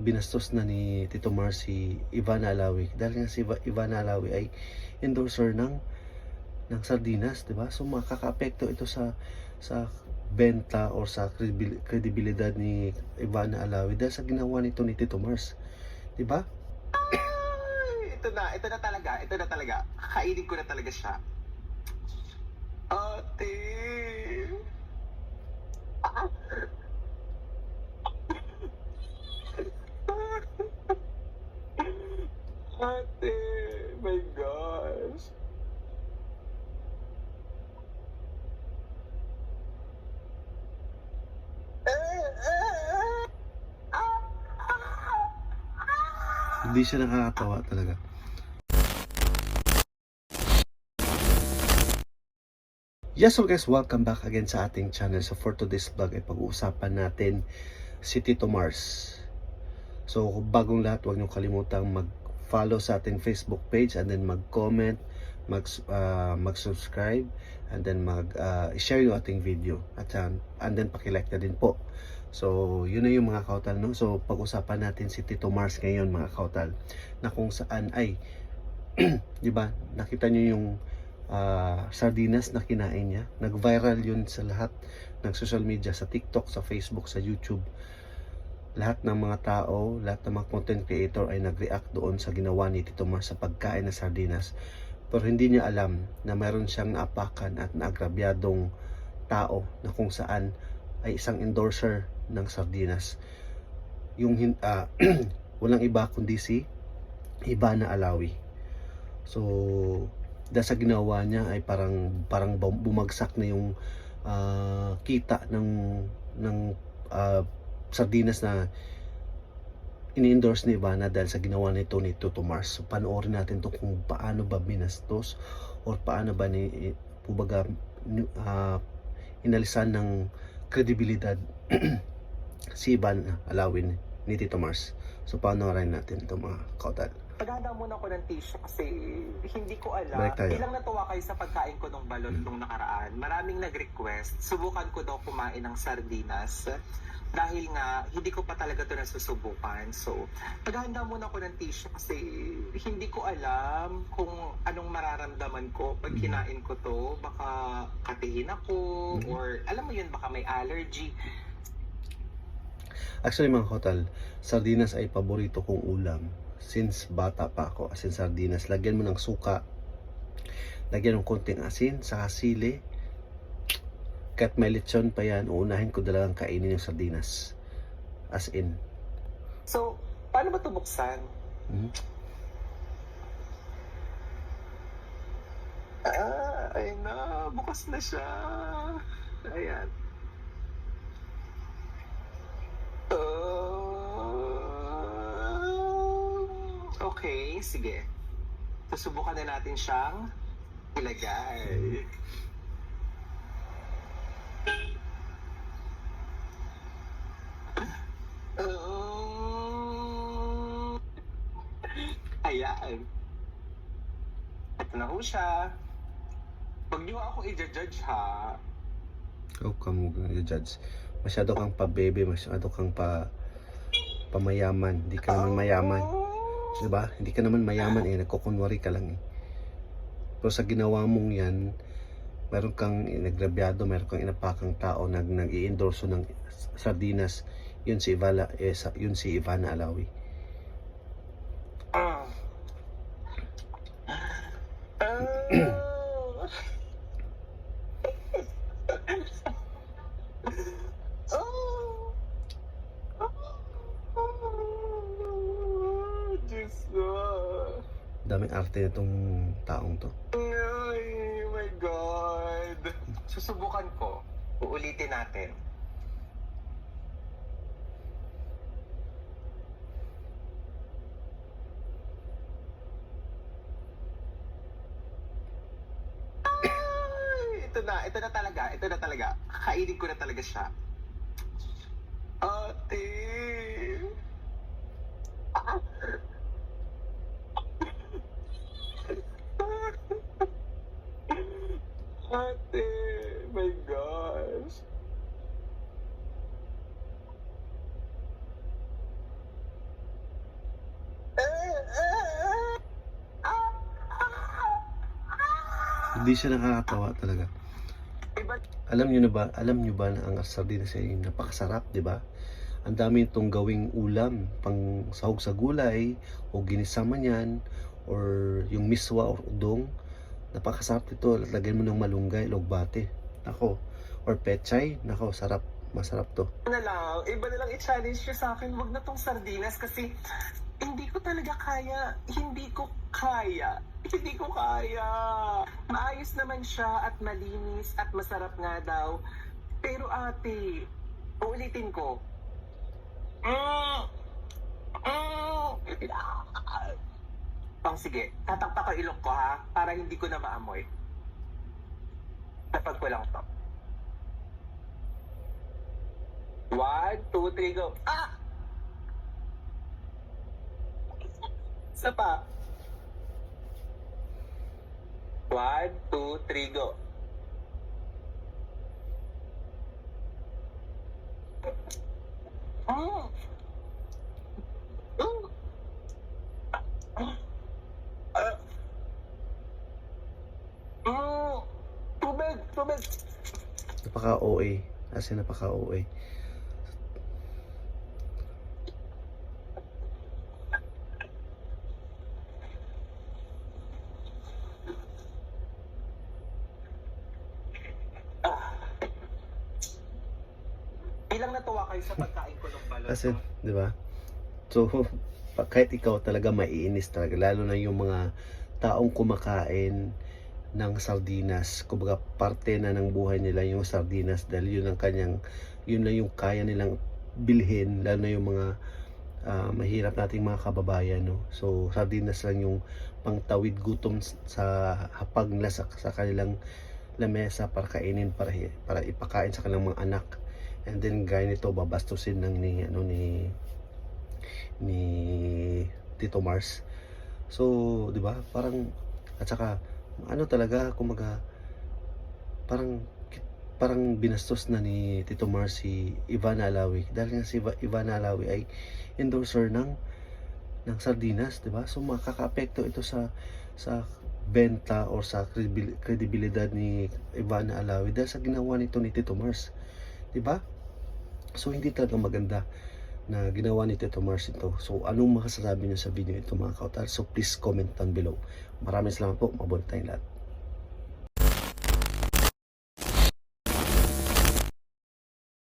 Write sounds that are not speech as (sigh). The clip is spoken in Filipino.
binastos na ni Tito Mar si Ivan Alawi. Dahil nga si Iva- Ivan Alawi ay endorser ng ng sardinas, 'di ba? So makaka-apekto ito sa sa benta or sa credibilidad ni Ivan Alawi dahil sa ginawa nito ni Tito Mars. 'Di ba? Ito na, ito na talaga, ito na talaga. Kakainin ko na talaga siya. Ate! Ate! My gosh! Hindi siya nakakatawa talaga. Yes, so guys, welcome back again sa ating channel. So for today's vlog ay pag-uusapan natin si Tito Mars. So bagong lahat, huwag niyo kalimutang mag-follow sa ating Facebook page and then mag-comment, mag, ah, mag-subscribe, and then mag-share yung ating video. At and then pakilike na din po. So, yun na yung mga kautal, no? So, pag-usapan natin si Tito Mars ngayon, mga kautal, na kung saan ay, (clears throat) di ba, nakita niyo yung ah, sardinas na kinain niya. Nag-viral yun sa lahat ng social media, sa TikTok, sa Facebook, sa YouTube. Lahat ng mga tao, lahat ng mga content creator ay nag-react doon sa ginawa ni Tito Mars sa pagkain ng sardinas. Pero hindi niya alam na mayroon siyang naapakan at naagrabyadong tao na kung saan ay isang endorser ng sardinas. Yung ah, (clears throat) walang iba kundi si Ivana Alawi. So, dahil sa ginawa niya ay parang parang bum- bumagsak na yung ah, kita ng ng ah, sardinas na ini-endorse ni Ivana dahil sa ginawa nito ni Toto Mars. So, panoorin natin to kung paano ba binastos or paano ba ni pubaga ni- ah, inalisan ng kredibilidad (clears throat) si Ivan Alawin ni Tito Mars. So, panoorin natin ito mga kautal. Paghanda muna ko ng tissue kasi hindi ko alam. Ilang natuwa kayo sa pagkain ko ng balot Hmm. nung nakaraan. Maraming nag-request. Subukan ko daw kumain ng sardinas. Dahil nga, hindi ko pa talaga ito nasusubukan. So, paghanda muna ko ng tissue kasi hindi ko alam kung anong mararamdaman ko pag Hmm. kinain ko to. Baka katihin ako Hmm. or alam mo yun, baka may allergy. Actually mga kautal, sardinas ay paborito kong ulam since bata pa ako. As in sardinas, lagyan mo ng suka, lagyan ng konting asin, saka sili. Kahit may lechon pa yan, uunahin ko talagang kainin yung sardinas. As in. So, paano ba ito buksan? Mhm. Ah, ay na, bukas na siya. Ayan. Oh, okay, sige. Susubukan na natin siyang ilagay. Ayan. Ito na ho siya. Huwag niyo ako i-judge ha. Ikaw ka mo judge. Masyado kang pa-baby, masyado kang pa pamayaman. Hindi ka naman mayaman. Diba? Hindi ka naman mayaman eh. Nagkukunwari ka lang eh. Pero sa ginawa mong yan, meron kang nagrabyado, meron kang inapakang tao nag nag-i-endorso ng sardinas. Yun si Ivala, eh, sa- yun si Ivana Alawi. Ah. Ah. Oh. Oh. Diyos ko. Daming arte nitong taong to. Ay, my God. Susubukan ko. Uulitin natin. Ay, ito na, ito na talaga, ito na talaga. Kakainin ko na talaga siya. Ate. Ah. Ate, my gosh. Hindi siya nakakatawa talaga. Alam niyo na ba, alam niyo ba na ang sardinas ay napakasarap, 'di ba? Ang dami itong gawing ulam, pang sahog sa gulay o ginisa man 'yan or yung miswa or udong. Napakasarap nito. Lagyan mo ng malunggay, logbate. Nako. Or pechay. Nako, sarap. Masarap to. na lang, iba na lang i-challenge nyo sa akin, wag na tong sardinas kasi hindi ko talaga kaya, hindi ko kaya, hindi ko kaya. Maayos naman siya at malinis at masarap nga daw. Pero ate, uulitin ko. Mm, mm, Pang sige, tatakpak ko ilok ko ha, para hindi ko na maamoy. Tapag ko lang to. One, two, three, go. Ah! Isa pa. One, two, three, go. Mm. Mm. Ah. Mm. Tubig, tubig. Napaka-OA. As in, napaka-OA. Natuwa kayo sa pagkain ko ng balot. Kasi, di ba? So, (laughs) kahit ikaw talaga maiinis talaga, lalo na yung mga taong kumakain ng sardinas, kumbaga parte na ng buhay nila yung sardinas dahil yun ang kanyang, yun na yung kaya nilang bilhin, lalo na yung mga ah, mahirap nating mga kababayan, no? So, sardinas lang yung pangtawid gutom sa hapag nila sa, sa kanilang lamesa para kainin, para, para ipakain sa kanilang mga anak. And then, gaya nito, babastusin ng ni, ano, ni, ni Tito Mars. So, di ba? Parang, at saka, ano talaga, kumaga, parang, parang binastos na ni Tito Mars si Ivan Alawi. Dahil nga si Iva- Ivan Alawi ay endorser ng ng sardinas, di ba? So makaka-apekto ito sa sa benta or sa kredibilidad ni Ivan Alawi dahil sa ginawa nito ni Tito Mars. Di ba? So hindi talaga maganda na ginawa ni Tito Mars ito. So anong masasabi niyo sa video ito mga kautal? So please comment down below. Maraming salamat po. Mabuti tayong lahat.